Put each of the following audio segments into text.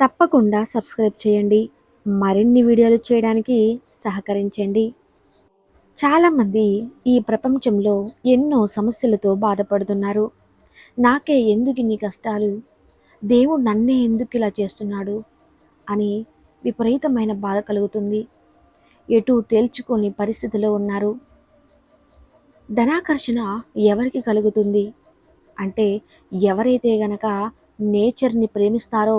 తప్పకుండా సబ్స్క్రైబ్ చేయండి. మరిన్ని వీడియోలు చేయడానికి సహకరించండి. చాలామంది ఈ ప్రపంచంలో ఎన్నో సమస్యలతో బాధపడుతున్నారు. నాకే ఎందుకు ఇన్ని కష్టాలు? దేవుడు నన్నే ఎందుకు ఇలా చేస్తున్నాడు? అని విపరీతమైన బాధ కలుగుతుంది. ఎటు తేల్చుకొని పరిస్థితిలో ఉన్నారు. ధనాకర్షణ ఎవరికి కలుగుతుంది? అంటే ఎవరైతే గనక నేచర్ని ప్రేమిస్తారో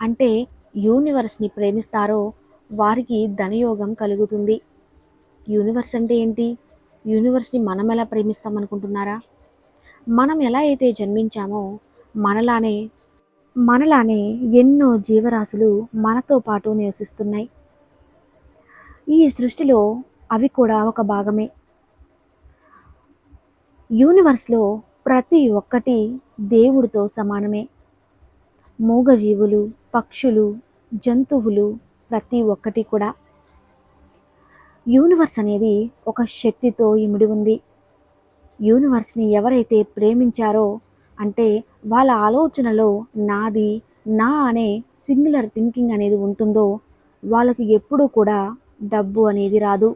అంటే యూనివర్స్ని ప్రేమిస్తారో వారికి ధనయోగం కలుగుతుంది. యూనివర్స్ అంటే ఏంటి? యూనివర్స్ని మనం ఎలా ప్రేమిస్తామనుకుంటున్నారా? మనం ఎలా అయితే జన్మించామో మనలానే మనలానే ఎన్నో జీవరాశులు మనతో పాటు నివసిస్తున్నాయి. ఈ సృష్టిలో అవి కూడా ఒక భాగమే. యూనివర్స్లో ప్రతి ఒక్కటి దేవుడితో సమానమే. మూగజీవులు పక్షులు జంతువులు ప్రతి ఒక్కటి కూడా. యూనివర్స్ అనేది ఒక శక్తితో ఇమిడి ఉంది. యూనివర్స్ని ఎవరైతే ప్రేమించారో అంటే వాళ్ళ ఆలోచనలో నాది నా అనే సింగులర్ థింకింగ్ అనేది ఉంటుందో వాళ్ళకి ఎప్పుడూ కూడా డబ్బు అనేది రాదు.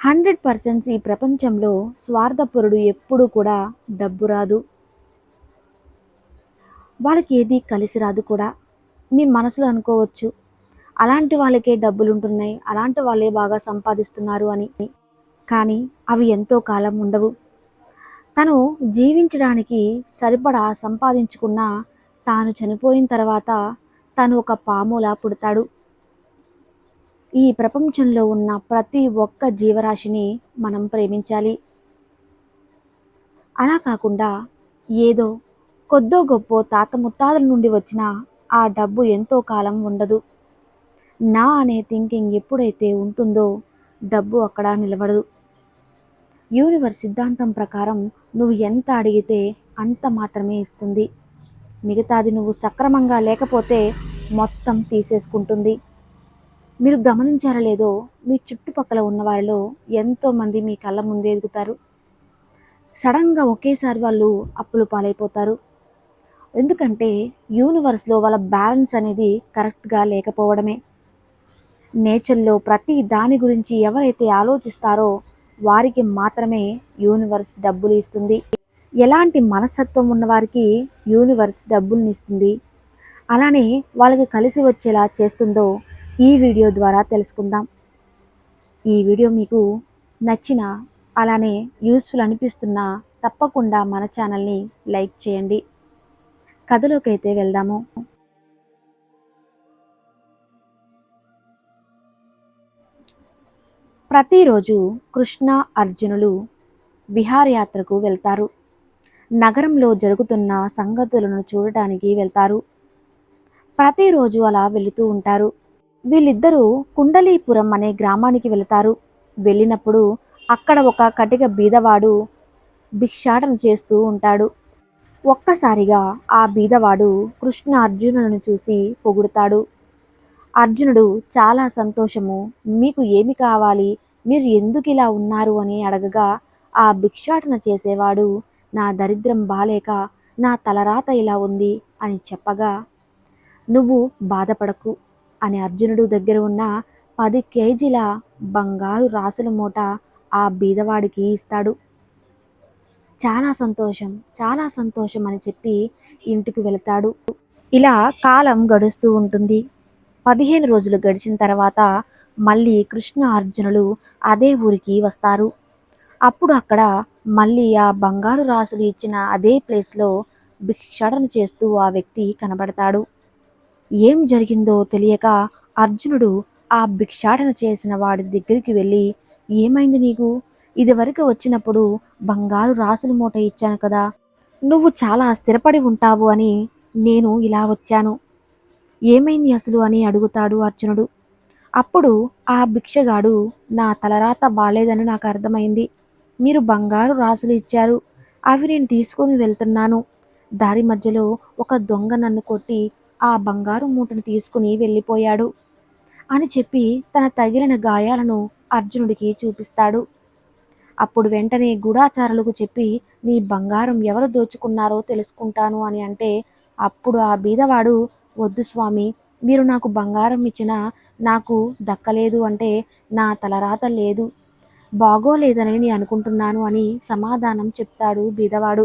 హండ్రెడ్ పర్సెంట్స్ ఈ ప్రపంచంలో స్వార్థపరుడు ఎప్పుడూ కూడా డబ్బు రాదు. వాళ్ళకి ఏది కలిసి రాదు కూడా. మీ మనసులో అనుకోవచ్చు. అలాంటి వాళ్ళకే డబ్బులు ఉంటున్నాయి అలాంటి వాళ్ళే బాగా సంపాదిస్తున్నారు అని. కానీ అవి ఎంతో కాలం ఉండవు. తను జీవించడానికి సరిపడా సంపాదించుకున్న తాను చనిపోయిన తర్వాత తను ఒక పాములా పుడతాడు. ఈ ప్రపంచంలో ఉన్న ప్రతి ఒక్క జీవరాశిని మనం ప్రేమించాలి. అలా కాకుండా ఏదో కొద్దో గొప్ప తాత ముత్తాతల నుండి వచ్చిన ఆ డబ్బు ఎంతో కాలం ఉండదు. నా అనే థింకింగ్ ఎప్పుడైతే ఉంటుందో డబ్బు అక్కడ నిలబడదు. యూనివర్స్ సిద్ధాంతం ప్రకారం నువ్వు ఎంత అడిగితే అంత మాత్రమే ఇస్తుంది. మిగతాది నువ్వు సక్రమంగా లేకపోతే మొత్తం తీసేసుకుంటుంది. మీరు గమనించారా లేదో మీ చుట్టుపక్కల ఉన్న వారిలో ఎంతోమంది మీ కళ్ళ ముందే ఎదుగుతారు. సడన్గా ఒకేసారి వాళ్ళు అప్పులు పాలైపోతారు. ఎందుకంటే యూనివర్స్లో వాళ్ళ బ్యాలెన్స్ అనేది కరెక్ట్గా లేకపోవడమే. నేచర్లో ప్రతి దాని గురించి ఎవరైతే ఆలోచిస్తారో వారికి మాత్రమే యూనివర్స్ డబ్బులు ఇస్తుంది. ఎలాంటి మనస్తత్వం ఉన్నవారికి యూనివర్స్ డబ్బుల్ని ఇస్తుంది. అలానే వాళ్ళకి కలిసి వచ్చేలా చేస్తుందో ఈ వీడియో ద్వారా తెలుసుకుందాం. ఈ వీడియో మీకు నచ్చిన అలానే యూస్ఫుల్ అనిపిస్తున్నా తప్పకుండా మన ఛానల్ని లైక్ చేయండి. కథలోకి అయితే వెళ్దాము. ప్రతిరోజు కృష్ణ అర్జునులు విహారయాత్రకు వెళ్తారు. నగరంలో జరుగుతున్న సంగతులను చూడటానికి వెళ్తారు. ప్రతిరోజు అలా వెళుతూ ఉంటారు. వీళ్ళిద్దరూ కుండలీపురం అనే గ్రామానికి వెళతారు. వెళ్ళినప్పుడు అక్కడ ఒక కటిక బీదవాడు భిక్షాటన చేస్తూ ఉంటాడు. ఒక్కసారిగా ఆ బీదవాడు కృష్ణ అర్జునులను చూసి పొగుడుతాడు. అర్జునుడు చాలా సంతోషము మీకు ఏమి కావాలి? మీరు ఎందుకు ఇలా ఉన్నారు? అని అడగగా ఆ భిక్షాటన చేసేవాడు నా దరిద్రం బాలేక నా తలరాత ఇలా ఉంది అని చెప్పగా నువ్వు బాధపడకు అని అర్జునుడు దగ్గర ఉన్న పది కేజీల బంగారు రాసుల మూట ఆ బీదవాడికి ఇస్తాడు. చాలా సంతోషం చాలా సంతోషం అని చెప్పి ఇంటికి వెళతాడు. ఇలా కాలం గడుస్తూ ఉంటుంది. పదిహేను రోజులు గడిచిన తర్వాత మళ్ళీ కృష్ణ అర్జునులు అదే ఊరికి వస్తారు. అప్పుడు అక్కడ మళ్ళీ ఆ బంగారు రాసులు ఇచ్చిన అదే ప్లేస్లో భిక్షాటన చేస్తూ ఆ వ్యక్తి కనబడతాడు. ఏం జరిగిందో తెలియక అర్జునుడు ఆ భిక్షాటన చేసిన వాడి దగ్గరికి వెళ్ళి ఏమైంది నీకు? ఇదివరకు వచ్చినప్పుడు బంగారు రాసుల మూట ఇచ్చాను కదా నువ్వు చాలా స్థిరపడి ఉంటావు అని నేను ఇలా వచ్చాను. ఏమైంది అసలు అని అడుగుతాడు అర్జునుడు. అప్పుడు ఆ భిక్షగాడు నా తలరాత బాలేదని నాకు అర్థమైంది. మీరు బంగారు రాసులు ఇచ్చారు. అవి నేను తీసుకొని వెళ్తున్నాను. దారి మధ్యలో ఒక దొంగ నన్ను కొట్టి ఆ బంగారు మూటను తీసుకుని వెళ్ళిపోయాడు అని చెప్పి తన తగిలిన గాయాలను అర్జునుడికి చూపిస్తాడు. అప్పుడు వెంటనే గూఢాచారులకు చెప్పి నీ బంగారం ఎవరు దోచుకున్నారో తెలుసుకుంటాను అని అంటే అప్పుడు ఆ బీదవాడు వద్దు స్వామి మీరు నాకు బంగారం ఇచ్చినా నాకు దక్కలేదు అంటే నా తలరాత లేదు. బాగోలేదని నేను అనుకుంటున్నాను అని సమాధానం చెప్తాడు బీదవాడు.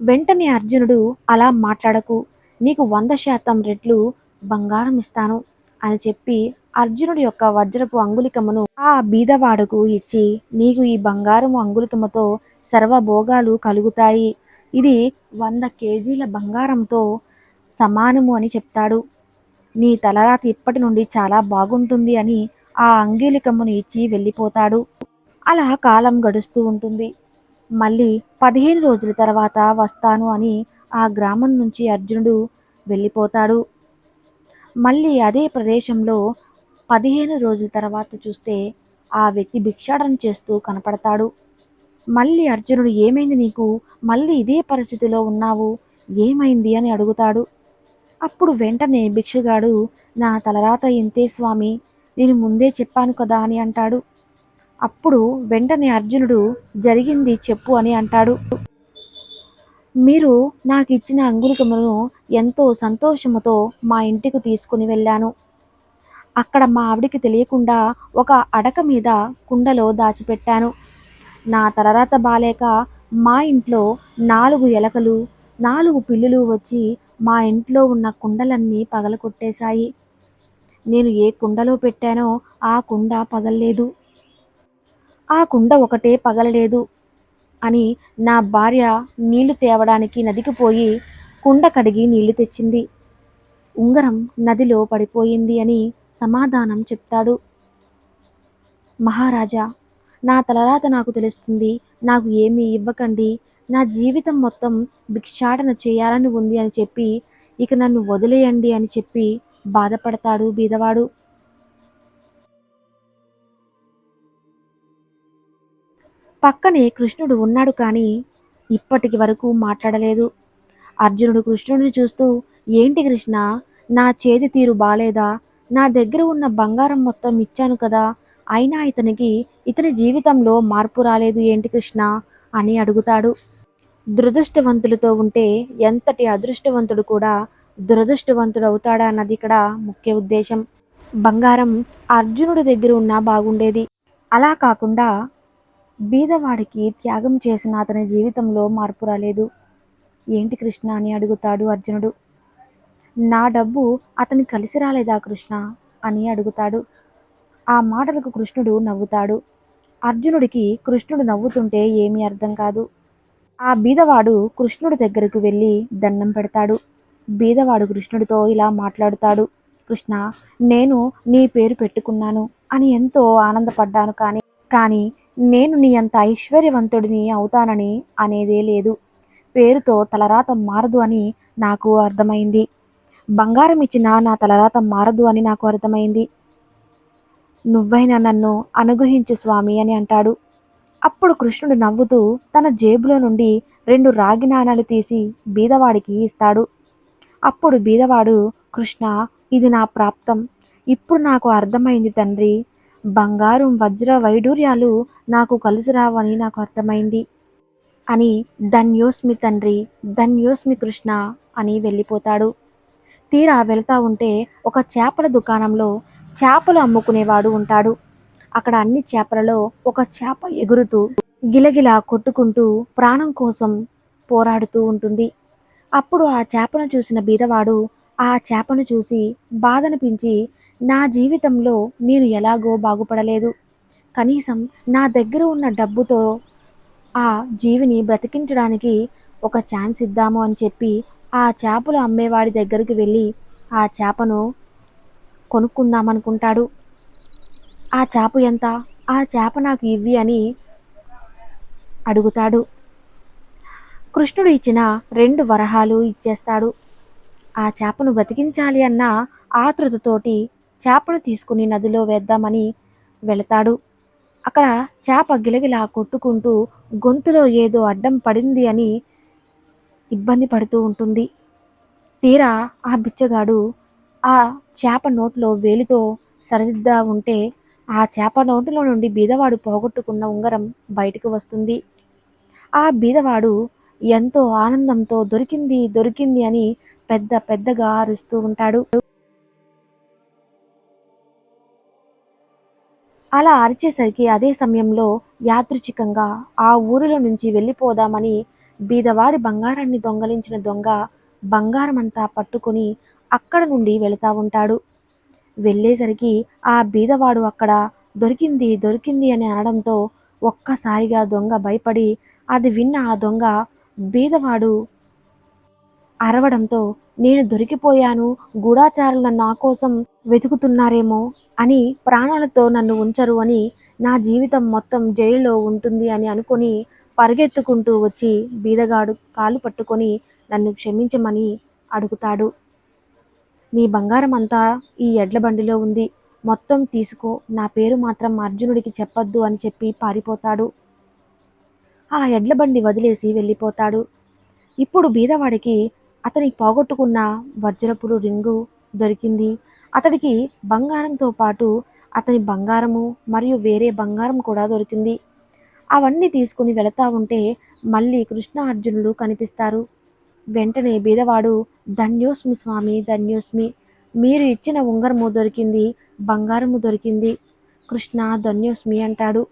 వెంటనే అర్జునుడు అలా మాట్లాడకు. నీకు వంద శాతం రెట్లు బంగారం ఇస్తాను అని చెప్పి అర్జునుడి యొక్క వజ్రపు అంగులికమును ఆ బీదవాడుకు ఇచ్చి నీకు ఈ బంగారం అంగులికముతో సర్వభోగాలు కలుగుతాయి. ఇది వంద కేజీల బంగారంతో సమానము అని చెప్తాడు. నీ తలరాత ఇప్పటి నుండి చాలా బాగుంటుంది అని ఆ అంగులికమును ఇచ్చి వెళ్ళిపోతాడు. అలా కాలం గడుస్తూ ఉంటుంది. మళ్ళీ పదిహేను రోజుల తర్వాత వస్తాను అని ఆ గ్రామం నుంచి అర్జునుడు వెళ్ళిపోతాడు. మళ్ళీ అదే ప్రదేశంలో పదిహేను రోజుల తర్వాత చూస్తే ఆ వ్యక్తి భిక్షాటన చేస్తూ కనపడతాడు. మళ్ళీ అర్జునుడు ఏమైంది నీకు? మళ్ళీ ఇదే పరిస్థితిలో ఉన్నావు? ఏమైంది? అని అడుగుతాడు. అప్పుడు వెంటనే భిక్షగాడు నా తలరాత ఇంతే స్వామి నేను ముందే చెప్పాను కదా అని అంటాడు. అప్పుడు వెంటనే అర్జునుడు జరిగింది చెప్పు అని అంటాడు. మీరు నాకు ఇచ్చిన అంగుళికమును ఎంతో సంతోషముతో మా ఇంటికి తీసుకుని వెళ్ళాను. అక్కడ మా ఆవిడికి తెలియకుండా ఒక అడక మీద కుండలో దాచిపెట్టాను. నా తలరాత బాలేక మా ఇంట్లో నాలుగు ఎలకలు నాలుగు పిల్లులు వచ్చి మా ఇంట్లో ఉన్న కుండలన్నీ పగలకొట్టేశాయి నేను ఏ కుండలో పెట్టానో ఆ కుండ పగలలేదు. ఆ కుండ ఒకటే పగలలేదు అని నా భార్య నీళ్ళు తేవడానికి నదికి పోయి కుండ కడిగి నీళ్ళు తెచ్చింది. ఉంగరం నదిలో పడిపోయింది అని సమాధానం చెప్తాడు. మహారాజా నా తలరాత నాకు తెలుస్తుంది. నాకు ఏమీ ఇవ్వకండి. నా జీవితం మొత్తం భిక్షాటన చేయాలని ఉంది అని చెప్పి ఇక నన్ను వదిలేయండి అని చెప్పి బాధపడతాడు బీదవాడు. పక్కనే కృష్ణుడు ఉన్నాడు కానీ ఇప్పటికి వరకు మాట్లాడలేదు. అర్జునుడు కృష్ణుడిని చూస్తూ ఏంటి కృష్ణ? నా చేతి తీరు బాలేదా? నా దగ్గర ఉన్న బంగారం మొత్తం ఇచ్చాను కదా అయినా ఇతనికి ఇతని జీవితంలో మార్పు రాలేదు ఏంటి కృష్ణ? అని అడుగుతాడు. దురదృష్టవంతులతో ఉంటే ఎంతటి అదృష్టవంతుడు కూడా దురదృష్టవంతుడు అవుతాడా అన్నది ఇక్కడ ముఖ్య ఉద్దేశం. బంగారం అర్జునుడి దగ్గర ఉన్నా బాగుండేది. అలా కాకుండా బీదవాడికి త్యాగం చేసిన అతని జీవితంలో మార్పు రాలేదు. ఏంటి కృష్ణ అని అడుగుతాడు అర్జునుడు. నా డబ్బు అతని కలిసి రాలేదా కృష్ణ? అని అడుగుతాడు. ఆ మాటలకు కృష్ణుడు నవ్వుతాడు. అర్జునుడికి కృష్ణుడు నవ్వుతుంటే ఏమీ అర్థం కాదు. ఆ బీదవాడు కృష్ణుడి దగ్గరకు వెళ్ళి దండం పెడతాడు. బీదవాడు కృష్ణుడితో ఇలా మాట్లాడుతాడు. కృష్ణ నేను నీ పేరు పెట్టుకున్నాను అని ఎంతో ఆనందపడ్డాను కానీ కానీ నేను నీ అంత ఐశ్వర్యవంతుడిని అవుతానని అనేదే లేదు. పేరుతో తలరాత మారదు అని నాకు అర్థమైంది. బంగారం ఇచ్చిన నా తలరాత మారదు అని నాకు అర్థమైంది. నువ్వైనా నన్ను అనుగ్రహించు స్వామి అని అంటాడు. అప్పుడు కృష్ణుడు నవ్వుతూ తన జేబులో నుండి రెండు రాగి నాణాలు తీసి బీదవాడికి ఇస్తాడు. అప్పుడు బీదవాడు కృష్ణ ఇది నా ప్రాప్తం. ఇప్పుడు నాకు అర్థమైంది తండ్రి. బంగారం వజ్ర వైడూర్యాలు నాకు కలిసి రావని నాకు అర్థమైంది అని ధన్యోస్మి తండ్రి ధన్యోస్మి కృష్ణ అని వెళ్ళిపోతాడు. తీరా వెళ్తా ఉంటే ఒక చేపల దుకాణంలో చేపలు అమ్ముకునేవాడు ఉంటాడు. అక్కడ అన్ని చేపలలో ఒక చేప ఎగురుతూ గిలగిలా కొట్టుకుంటూ ప్రాణం కోసం పోరాడుతూ ఉంటుంది. అప్పుడు ఆ చేపను చూసిన బీదవాడు ఆ చేపను చూసి బాధనిపించి నా జీవితంలో నేను ఎలాగో బాగుపడలేదు. కనీసం నా దగ్గర ఉన్న డబ్బుతో ఆ జీవిని బ్రతికించడానికి ఒక ఛాన్స్ ఇద్దాము అని చెప్పి ఆ చేపలు అమ్మేవాడి దగ్గరికి వెళ్ళి ఆ చేపను కొనుక్కుందామనుకుంటాడు. ఆ చేప ఎంత? ఆ చేప నాకు ఇవ్వి అని అడుగుతాడు. కృష్ణుడు ఇచ్చిన రెండు వరహాలు ఇచ్చేస్తాడు. ఆ చేపను బ్రతికించాలి అన్న ఆతృతతోటి చేపను తీసుకుని నదిలో వేద్దామని వెళతాడు. అక్కడ చేప గిలగిలా కొట్టుకుంటూ గొంతులో ఏదో అడ్డం పడింది అని ఇబ్బంది పడుతూ ఉంటుంది. తీరా ఆ బిచ్చగాడు ఆ చేప నోట్లో వేలితో సరిదిద్దా ఉంటే ఆ చేప నోటిలో నుండి బీదవాడు పోగొట్టుకున్న ఉంగరం బయటకు వస్తుంది. ఆ బీదవాడు ఎంతో ఆనందంతో దొరికింది దొరికింది అని పెద్ద పెద్దగా అరుస్తూ ఉంటాడు. అలా అరిచేసరికి అదే సమయంలో యాదృచ్ఛికంగా ఆ ఊరిలో నుంచి వెళ్ళిపోదామని బీదవాడి బంగారాన్ని దొంగలించిన దొంగ బంగారం అంతా పట్టుకొని అక్కడ నుండి వెళుతూ ఉంటాడు. వెళ్ళేసరికి ఆ బీదవాడు అక్కడ దొరికింది దొరికింది అని అనడంతో ఒక్కసారిగా దొంగ భయపడి అది విన్న ఆ దొంగ బీదవాడు అరవడంతో నేను దొరికిపోయాను గూఢాచారులు నా కోసం వెతుకుతున్నారేమో అని ప్రాణాలతో నన్ను ఉంచరు అని నా జీవితం మొత్తం జైల్లో ఉంటుంది అని అనుకొని పరిగెత్తుకుంటూ వచ్చి బీదగాడు కాలు పట్టుకొని నన్ను క్షమించమని అడుగుతాడు. నీ బంగారం అంతా ఈ ఎడ్ల బండిలో ఉంది. మొత్తం తీసుకో. నా పేరు మాత్రం అర్జునుడికి చెప్పొద్దు అని చెప్పి పారిపోతాడు. ఆ ఎడ్ల బండి వదిలేసి వెళ్ళిపోతాడు. ఇప్పుడు బీదవాడికి అతని పోగొట్టుకున్న వజ్రపుడు రింగు దొరికింది. అతడికి బంగారంతో పాటు అతని బంగారము మరియు వేరే బంగారం కూడా దొరికింది. అవన్నీ తీసుకుని వెళతా ఉంటే మళ్ళీ కృష్ణ అర్జునులు కనిపిస్తారు. వెంటనే బీదవాడు ధన్యోస్మి స్వామి ధన్యోస్మి మీరు ఇచ్చిన ఉంగరము దొరికింది బంగారము దొరికింది కృష్ణ ధన్యోస్మి అంటాడు.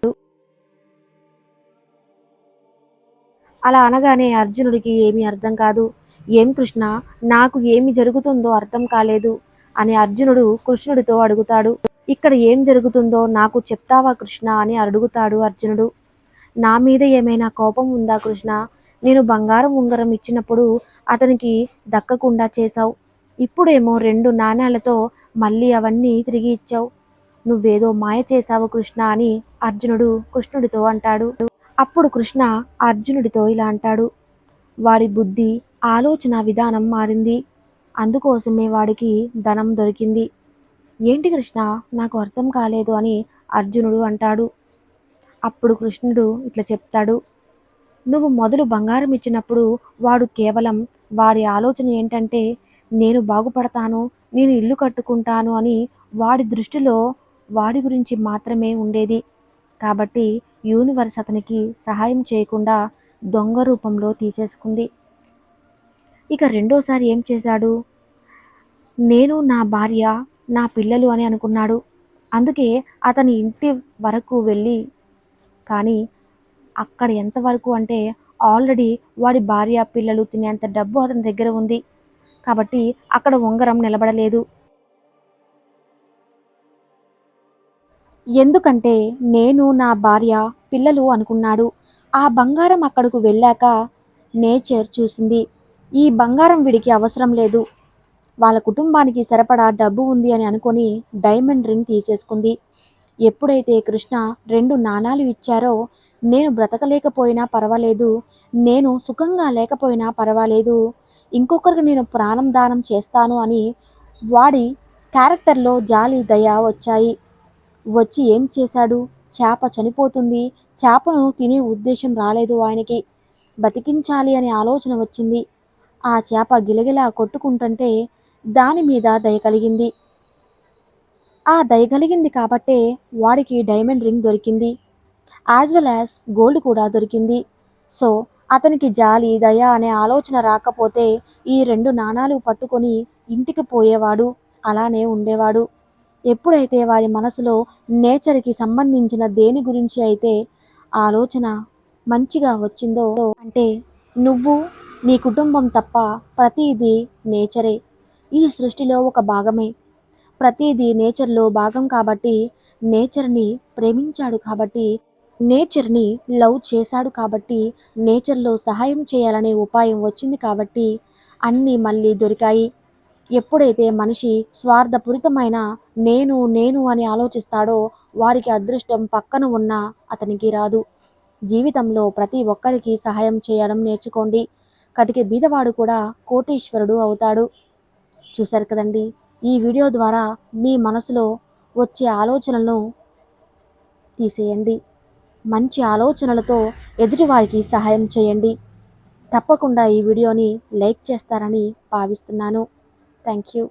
అలా అనగానే అర్జునుడికి ఏమీ అర్థం కాదు. ఏం కృష్ణ నాకు ఏమి జరుగుతుందో అర్థం కాలేదు అని అర్జునుడు కృష్ణుడితో అడుగుతాడు. ఇక్కడ ఏం జరుగుతుందో నాకు చెప్తావా కృష్ణ అని అడుగుతాడు అర్జునుడు. నా మీద ఏమైనా కోపం ఉందా కృష్ణ? నేను బంగారం ఉంగరం ఇచ్చినప్పుడు అతనికి దక్కకుండా చేశావు. ఇప్పుడేమో రెండు నాణేలతో మళ్ళీ అవన్నీ తిరిగి ఇచ్చావు. నువ్వేదో మాయ చేశావు కృష్ణ అని అర్జునుడు కృష్ణుడితో అంటాడు. అప్పుడు కృష్ణ అర్జునుడితో ఇలా అంటాడు. వాడి బుద్ధి ఆలోచన విధానం మారింది. అందుకోసమే వాడికి ధనం దొరికింది. ఏంటి కృష్ణ? నాకు అర్థం కాలేదు అని అర్జునుడు అంటాడు. అప్పుడు కృష్ణుడు ఇట్లా చెప్తాడు నువ్వు మొదలు బంగారం ఇచ్చినప్పుడు వాడు కేవలం వాడి ఆలోచన ఏంటంటే నేను బాగుపడతాను నేను ఇల్లు కట్టుకుంటాను అని వాడి దృష్టిలో వాడి గురించి మాత్రమే ఉండేది. కాబట్టి యూనివర్స్ అతనికి సహాయం చేయకుండా దొంగ రూపంలో తీసేసుకుంది. ఇక రెండోసారి ఏం చేశాడు? నేను నా భార్య నా పిల్లలు అని అనుకున్నాడు. అందుకే అతని ఇంటి వరకు వెళ్ళి కానీ అక్కడ ఎంతవరకు అంటే ఆల్రెడీ వాడి భార్య పిల్లలు తినేంత డబ్బు అతని దగ్గర ఉంది. కాబట్టి అక్కడ ఉంగరం నిలబడలేదు. ఎందుకంటే నేను నా భార్య పిల్లలు అనుకున్నాడు. ఆ బంగారం అక్కడకు వెళ్ళాక నేచర్ చూసింది. ఈ బంగారం వీడికి అవసరం లేదు. వాళ్ళ కుటుంబానికి సరిపడా డబ్బు ఉంది అని అనుకొని డైమండ్ రింగ్ తీసేసుకుంది. ఎప్పుడైతే కృష్ణ రెండు నాణాలు ఇచ్చారో నేను బ్రతకలేకపోయినా పర్వాలేదు నేను సుఖంగా లేకపోయినా పర్వాలేదు ఇంకొకరికి నేను ప్రాణం దానం చేస్తాను అని వాడి క్యారెక్టర్లో జాలి దయ వచ్చాయి. వచ్చి ఏం చేశాడు? చేప చనిపోతుంది. చేపను తినే ఉద్దేశం రాలేదు ఆయనకి. బతికించాలి అనే ఆలోచన వచ్చింది. ఆ చేప గిలగిలా కొట్టుకుంటుంటే దాని మీద దయ కలిగింది. ఆ దయ కలిగింది కాబట్టే వాడికి డైమండ్ రింగ్ దొరికింది. యాజ్ వెల్ యాజ్ గోల్డ్ కూడా దొరికింది. సో అతనికి జాలి దయ అనే ఆలోచన రాకపోతే ఈ రెండు నాణాలు పట్టుకొని ఇంటికి పోయేవాడు అలానే ఉండేవాడు. ఎప్పుడైతే వారి మనసులో నేచర్కి సంబంధించిన దేని గురించి అయితే ఆలోచన మంచిగా వచ్చిందో అంటే నువ్వు నీ కుటుంబం తప్ప ప్రతిదీ నేచరే. ఈ సృష్టిలో ఒక భాగమే. ప్రతిదీ నేచర్లో భాగం కాబట్టి నేచర్ని ప్రేమించాడు కాబట్టి నేచర్ని లవ్ చేశాడు కాబట్టి నేచర్లో సహాయం చేయాలనే ఉపాయం వచ్చింది కాబట్టి అన్నీ మళ్ళీ దొరికాయి. ఎప్పుడైతే మనిషి స్వార్థపూరితమైన నేను నేను అని ఆలోచిస్తాడో వారికి అదృష్టం పక్కన ఉన్న అతనికి రాదు. జీవితంలో ప్రతి ఒక్కరికి సహాయం చేయడం నేర్చుకోండి. కటికి బీదవాడు కూడా కోటీశ్వరుడు అవుతాడు. చూశారు కదండి? ఈ వీడియో ద్వారా మీ మనసులో వచ్చే ఆలోచనలను తీసేయండి. మంచి ఆలోచనలతో ఎదుటివారికి సహాయం చేయండి. తప్పకుండా ఈ వీడియోని లైక్ చేస్తారని భావిస్తున్నాను. Thank you